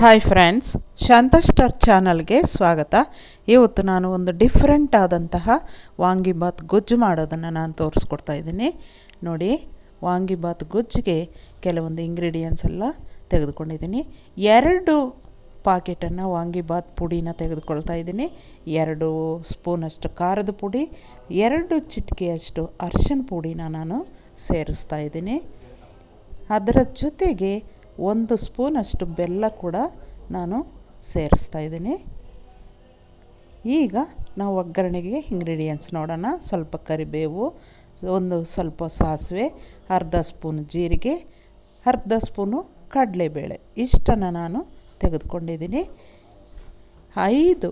Hi friends ಶಾಂತ star ಚಾನಲ್ಗೆ ಸ್ವಾಗತ. ಇವತ್ತು ನಾನು ಒಂದು ಡಿಫ್ರೆಂಟ್ ಆದಂತಹ ವಾಂಗಿಬಾತ್ ಗೊಜ್ಜು ಮಾಡೋದನ್ನು ನಾನು ತೋರಿಸ್ಕೊಡ್ತಾ ಇದ್ದೀನಿ. ನೋಡಿ ವಾಂಗಿಬಾತ್ ಗೊಜ್ಜಿಗೆ ಕೆಲವೊಂದು ಇಂಗ್ರೀಡಿಯೆಂಟ್ಸ್ ಎಲ್ಲ ತೆಗೆದುಕೊಂಡಿದ್ದೀನಿ. ಎರಡು ಪಾಕೆಟನ್ನು ವಾಂಗಿಬಾತ್ ಪುಡಿನ ತೆಗೆದುಕೊಳ್ತಾ ಇದ್ದೀನಿ. ಎರಡು ಸ್ಪೂನಷ್ಟು ಖಾರದ ಪುಡಿ, ಎರಡು ಚಿಟಿಕೆಯಷ್ಟು ಅರಿಶಿನ ಪುಡಿನ ನಾನು ಸೇರಿಸ್ತಾ ಇದ್ದೀನಿ. ಅದರ ಜೊತೆಗೆ ಒಂದು ಸ್ಪೂನಷ್ಟು ಬೆಲ್ಲ ಕೂಡ ನಾನು ಸೇರಿಸ್ತಾ ಇದ್ದೀನಿ. ಈಗ ನಾವು ಒಗ್ಗರಣೆಗೆ ಇಂಗ್ರೀಡಿಯೆಂಟ್ಸ್ ನೋಡೋಣ. ಸ್ವಲ್ಪ ಕರಿಬೇವು, ಒಂದು ಸ್ವಲ್ಪ ಸಾಸಿವೆ, ಅರ್ಧ ಸ್ಪೂನ್ ಜೀರಿಗೆ, ಅರ್ಧ ಸ್ಪೂನು ಕಡಲೆಬೇಳೆ. ಇಷ್ಟನ್ನು ನಾನು ತೆಗೆದುಕೊಂಡಿದ್ದೀನಿ. ಐದು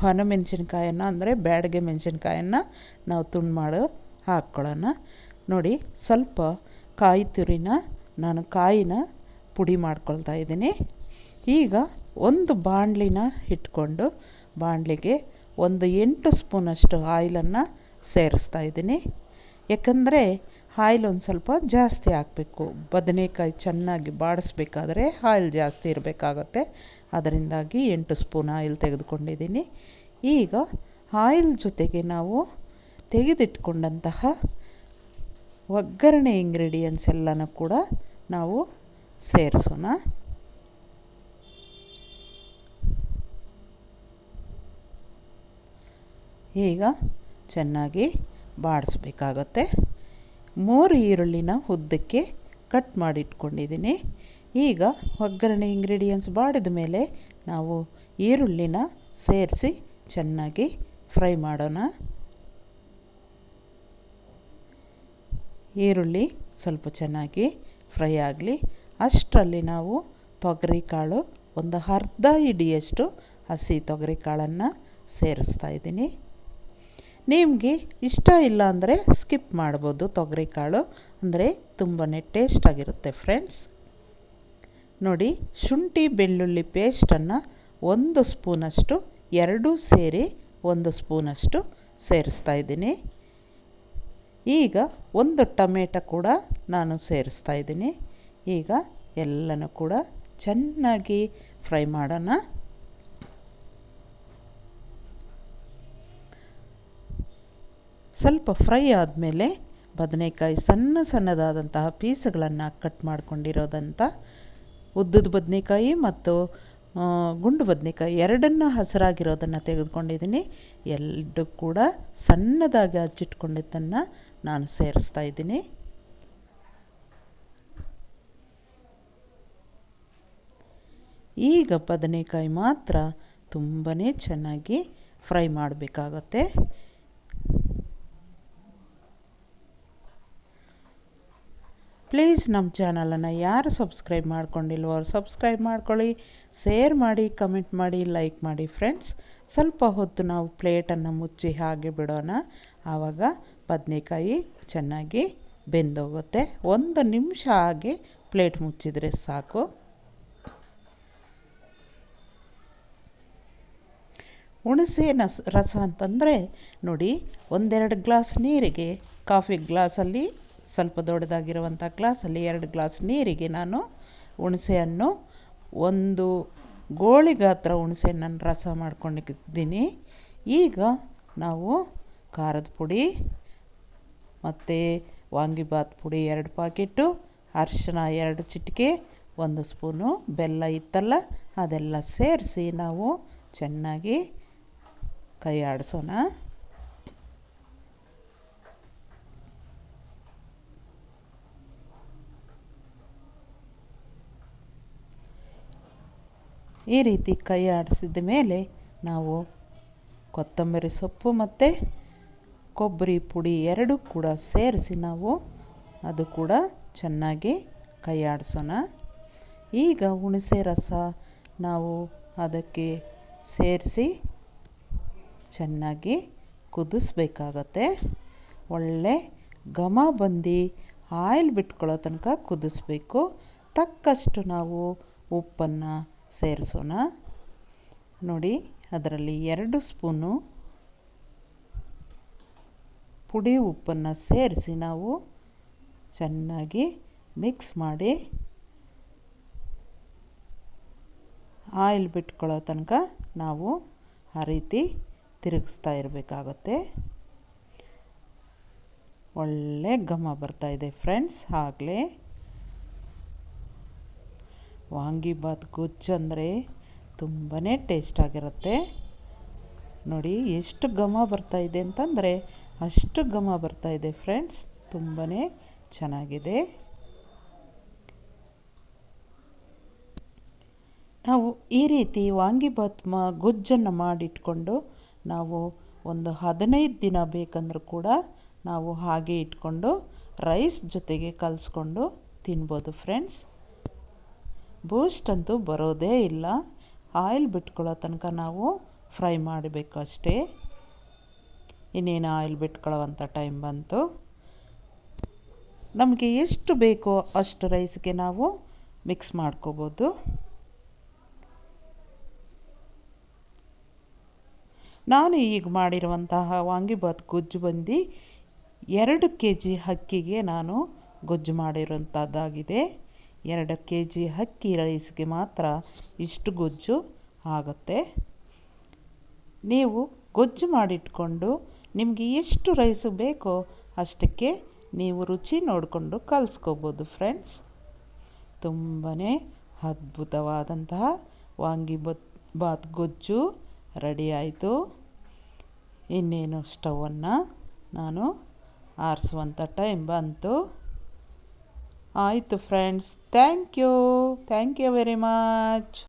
ಹೊನಮೆಣಸಿನ್ಕಾಯನ್ನು ಅಂದರೆ ಬ್ಯಾಡಗೆ ಮೆಣಸಿನ್ಕಾಯನ್ನು ನಾವು ತುಂಡು ಮಾಡಿ, ಹಾಕ್ಕೊಳ್ಳೋಣ. ನೋಡಿ, ಸ್ವಲ್ಪ ಕಾಯಿ ತುರಿನ, ನಾನು ಕಾಯಿನ ಪುಡಿ ಮಾಡ್ಕೊಳ್ತಾ ಇದ್ದೀನಿ. ಈಗ ಒಂದು ಬಾಣಲಿನ ಇಟ್ಕೊಂಡು ಬಾಣಲಿಗೆ ಒಂದು ಎಂಟು ಸ್ಪೂನಷ್ಟು ಆಯಿಲನ್ನು ಸೇರಿಸ್ತಾ ಇದ್ದೀನಿ. ಯಾಕಂದರೆ ಆಯಿಲ್ ಒಂದು ಸ್ವಲ್ಪ ಜಾಸ್ತಿ ಹಾಕಬೇಕು. ಬದನೆಕಾಯಿ ಚೆನ್ನಾಗಿ ಬಾಡಿಸ್ಬೇಕಾದ್ರೆ ಆಯಿಲ್ ಜಾಸ್ತಿ ಇರಬೇಕಾಗತ್ತೆ. ಅದರಿಂದಾಗಿ ಎಂಟು ಸ್ಪೂನ್ ಆಯಿಲ್ ತೆಗೆದುಕೊಂಡಿದ್ದೀನಿ. ಈಗ ಆಯಿಲ್ ಜೊತೆಗೆ ನಾವು ತೆಗೆದಿಟ್ಕೊಂಡಂತಹ ಒಗ್ಗರಣೆ ಇಂಗ್ರೀಡಿಯೆಂಟ್ಸ್ ಎಲ್ಲನೂ ಕೂಡ ನಾವು ಸೇರಿಸೋಣ. ಈಗ ಚೆನ್ನಾಗಿ ಬಾಡಿಸ್ಬೇಕಾಗತ್ತೆ. ಮೂರು ಈರುಳ್ಳಿನ ಉದ್ದಕ್ಕೆ ಕಟ್ ಮಾಡಿಟ್ಕೊಂಡಿದ್ದೀನಿ. ಈಗ ಒಗ್ಗರಣೆ ಇಂಗ್ರೀಡಿಯೆಂಟ್ಸ್ ಬಾಡಿದ ಮೇಲೆ ನಾವು ಈರುಳ್ಳಿನ ಸೇರಿಸಿ ಚೆನ್ನಾಗಿ ಫ್ರೈ ಮಾಡೋಣ. ಈರುಳ್ಳಿ ಸ್ವಲ್ಪ ಚೆನ್ನಾಗಿ ಫ್ರೈ ಆಗಲಿ. ಅಷ್ಟರಲ್ಲಿ ನಾವು ತೊಗರಿ ಕಾಳು ಒಂದು ಅರ್ಧ ಇಡಿಯಷ್ಟು ಹಸಿ ತೊಗರಿ ಕಾಳನ್ನು ಸೇರಿಸ್ತಾ ಇದ್ದೀನಿ. ನಿಮಗೆ ಇಷ್ಟ ಇಲ್ಲ ಅಂದರೆ ಸ್ಕಿಪ್ ಮಾಡ್ಬೋದು ತೊಗರಿ ಕಾಳು ಅಂದರೆ ತುಂಬಾ ಟೇಸ್ಟಾಗಿರುತ್ತೆ ಫ್ರೆಂಡ್ಸ್. ನೋಡಿ, ಶುಂಠಿ ಬೆಳ್ಳುಳ್ಳಿ ಪೇಸ್ಟನ್ನು ಒಂದು ಸ್ಪೂನಷ್ಟು, ಎರಡೂ ಸೇರಿ ಒಂದು ಸ್ಪೂನಷ್ಟು ಸೇರಿಸ್ತಾ ಇದ್ದೀನಿ. ಈಗ ಒಂದು ಟೊಮೆಟೊ ಕೂಡ ನಾನು ಸೇರಿಸ್ತಾ ಇದ್ದೀನಿ. ಈಗ ಎಲ್ಲನೂ ಕೂಡ ಚೆನ್ನಾಗಿ ಫ್ರೈ ಮಾಡೋಣ. ಸ್ವಲ್ಪ ಫ್ರೈ ಆದಮೇಲೆ ಬದನೆಕಾಯಿ ಸಣ್ಣ ಸಣ್ಣದಾದಂತಹ ಪೀಸ್ಗಳನ್ನು ಕಟ್ ಮಾಡ್ಕೊಂಡಿರೋದಂಥ ಉದ್ದದ ಬದನೆಕಾಯಿ ಮತ್ತು ಗುಂಡು ಬದನೆಕಾಯಿ ಎರಡನ್ನು ಹಸಿರಾಗಿರೋದನ್ನು ತೆಗೆದುಕೊಂಡಿದ್ದೀನಿ. ಎರಡು ಕೂಡ ಸಣ್ಣದಾಗಿ ಹಚ್ಚಿಟ್ಕೊಂಡಿದ್ದನ್ನು ನಾನು ಸೇರಿಸ್ತಾ ಇದ್ದೀನಿ. ಈಗ ಬದನೆಕಾಯಿ ಮಾತ್ರ ತುಂಬಾ ಚೆನ್ನಾಗಿ ಫ್ರೈ ಮಾಡಬೇಕಾಗತ್ತೆ. ಪ್ಲೀಸ್ ನಮ್ಮ ಚಾನಲನ್ನು ಯಾರು ಸಬ್ಸ್ಕ್ರೈಬ್ ಮಾಡ್ಕೊಂಡಿಲ್ವೋ ಅವ್ರು ಸಬ್ಸ್ಕ್ರೈಬ್ ಮಾಡ್ಕೊಳ್ಳಿ, ಶೇರ್ ಮಾಡಿ, ಕಮೆಂಟ್ ಮಾಡಿ, ಲೈಕ್ ಮಾಡಿ ಫ್ರೆಂಡ್ಸ್. ಸ್ವಲ್ಪ ಹೊತ್ತು ನಾವು ಪ್ಲೇಟನ್ನು ಮುಚ್ಚಿ ಹಾಗೆ ಬಿಡೋಣ. ಆವಾಗ ಬದನೆಕಾಯಿ ಚೆನ್ನಾಗಿ ಬೆಂದೋಗುತ್ತೆ. ಒಂದು ನಿಮಿಷ ಹಾಗೆ ಪ್ಲೇಟ್ ಮುಚ್ಚಿದರೆ ಸಾಕು. ಹುಣಸೆ ನಸ್ ರಸ ಅಂತಂದರೆ ನೋಡಿ ಒಂದೆರಡು ಗ್ಲಾಸ್ ನೀರಿಗೆ ಕಾಫಿ ಗ್ಲಾಸಲ್ಲಿ ಸ್ವಲ್ಪ ದೊಡ್ಡದಾಗಿರುವಂಥ ಗ್ಲಾಸಲ್ಲಿ ಎರಡು ಗ್ಲಾಸ್ ನೀರಿಗೆ ನಾನು ಹುಣಸೆಯನ್ನು ಒಂದು ಗೋಳಿ ಗಾತ್ರ ಹುಣಸೆನ ರಸ ಮಾಡ್ಕೊಂಡಿದ್ದೀನಿ. ಈಗ ನಾವು ಖಾರದ ಪುಡಿ ಮತ್ತು ವಾಂಗಿಬಾತ್ ಪುಡಿ ಎರಡು ಪಾಕೆಟು ಅರಿಶಿಣ ಎರಡು ಚಿಟಿಕೆ, ಒಂದು ಸ್ಪೂನು ಬೆಲ್ಲ ಇತ್ತಲ್ಲ ಅದೆಲ್ಲ ಸೇರಿಸಿ ನಾವು ಚೆನ್ನಾಗಿ ಕೈ ಆಡಿಸೋಣ. ಈ ರೀತಿ ಕೈ ಆಡಿಸಿದ ಮೇಲೆ ನಾವು ಕೊತ್ತಂಬರಿ ಸೊಪ್ಪು ಮತ್ತು ಕೊಬ್ಬರಿ ಪುಡಿ ಎರಡೂ ಕೂಡ ಸೇರಿಸಿ ನಾವು ಅದು ಕೂಡ ಚೆನ್ನಾಗಿ ಕೈ ಆಡಿಸೋಣ. ಈಗ ಹುಣಸೆ ರಸ ನಾವು ಅದಕ್ಕೆ ಸೇರಿಸಿ ಚೆನ್ನಾಗಿ ಕುದಿಸ್ಬೇಕಾಗತ್ತೆ. ಒಳ್ಳೆ ಘಮ ಬಂದು ಆಯಿಲ್ ಬಿಟ್ಕೊಳ್ಳೋ ತನಕ ಕುದಿಸ್ಬೇಕು. ತಕ್ಕಷ್ಟು ನಾವು ಉಪ್ಪನ್ನು ಸೇರಿಸೋಣ. ನೋಡಿ, ಅದರಲ್ಲಿ ಎರಡು ಸ್ಪೂನು ಪುಡಿ ಉಪ್ಪನ್ನು ಸೇರಿಸಿ ನಾವು ಚೆನ್ನಾಗಿ ಮಿಕ್ಸ್ ಮಾಡಿ ಆಯಿಲ್ ಬಿಟ್ಕೊಳ್ಳೋ ತನಕ ನಾವು ಆ ರೀತಿ ತಿರುಗಿಸ್ತಾ ಇರಬೇಕಾಗುತ್ತೆ. ಒಳ್ಳೆ ಘಮ ಇದೆ ಫ್ರೆಂಡ್ಸ್ ಆಗಲೇ ವಾಂಗಿಬಾತ್ ಗೊಜ್ಜು ಅಂದರೆ ತುಂಬಾ ಟೇಸ್ಟಾಗಿರುತ್ತೆ ನೋಡಿ ಎಷ್ಟು ಘಮ ಇದೆ ಅಂತಂದರೆ ಅಷ್ಟು ಘಮ ಇದೆ ಫ್ರೆಂಡ್ಸ್ ತುಂಬಾ ಚೆನ್ನಾಗಿದೆ. ನಾವು ಈ ರೀತಿ ವಾಂಗಿಬಾತ್ ಮ, ಗೊಜ್ಜನ್ನು ಮಾಡಿಟ್ಕೊಂಡು ನಾವು ಒಂದು ಹದಿನೈದು ದಿನ ಬೇಕಂದ್ರೂ ಕೂಡ ನಾವು ಹಾಗೆ ಇಟ್ಕೊಂಡು ರೈಸ್ ಜೊತೆಗೆ ಕಲಿಸ್ಕೊಂಡು ತಿನ್ಬೋದು ಫ್ರೆಂಡ್ಸ್. ಬೂಸ್ಟ್ ಅಂತೂ ಬರೋದೇ ಇಲ್ಲ. ಆಯಿಲ್ ಬಿಟ್ಕೊಳ್ಳೋ ತನಕ ನಾವು ಫ್ರೈ ಮಾಡಬೇಕು ಅಷ್ಟೇ ಇನ್ನೇನು ಆಯಿಲ್ ಬಿಟ್ಕೊಳ್ಳೋವಂಥ ಟೈಮ್ ಬಂತು. ನಮಗೆ ಎಷ್ಟು ಬೇಕೋ ಅಷ್ಟು ರೈಸ್ಗೆ ನಾವು ಮಿಕ್ಸ್ ಮಾಡ್ಕೋಬೋದು. ನಾನು ಈಗ ಮಾಡಿರುವಂತಹ ವಾಂಗಿಬಾತ್ ಗೊಜ್ಜು ಬಂದು ಎರಡು ಕೆ ಜಿ ಅಕ್ಕಿಗೆ ನಾನು ಗೊಜ್ಜು ಮಾಡಿರೋಂಥದ್ದಾಗಿದೆ ಎರಡು ಕೆ ಜಿ ಅಕ್ಕಿ ರೈಸ್ಗೆ ಮಾತ್ರ ಇಷ್ಟು ಗೊಜ್ಜು ಆಗುತ್ತೆ. ನೀವು ಗೊಜ್ಜು ಮಾಡಿಟ್ಕೊಂಡು ನಿಮಗೆ ಎಷ್ಟು ರೈಸು ಬೇಕೋ ಅಷ್ಟಕ್ಕೆ ನೀವು ರುಚಿ ನೋಡಿಕೊಂಡು ಕಲಿಸ್ಕೋಬೋದು ಫ್ರೆಂಡ್ಸ್. ತುಂಬಾ ಅದ್ಭುತವಾದಂತಹ ವಾಂಗಿಬಾತ್ ಬಾತ್ ಗೊಜ್ಜು. ರೆಡಿ ಆಯಿತು. ಇನ್ನೇನು ಸ್ಟವನ್ನು ನಾನು ಆರಿಸುವಂಥ ಟೈಮ್ ಬಂತು. ಆಯಿತು friends, thank you. Thank you very much.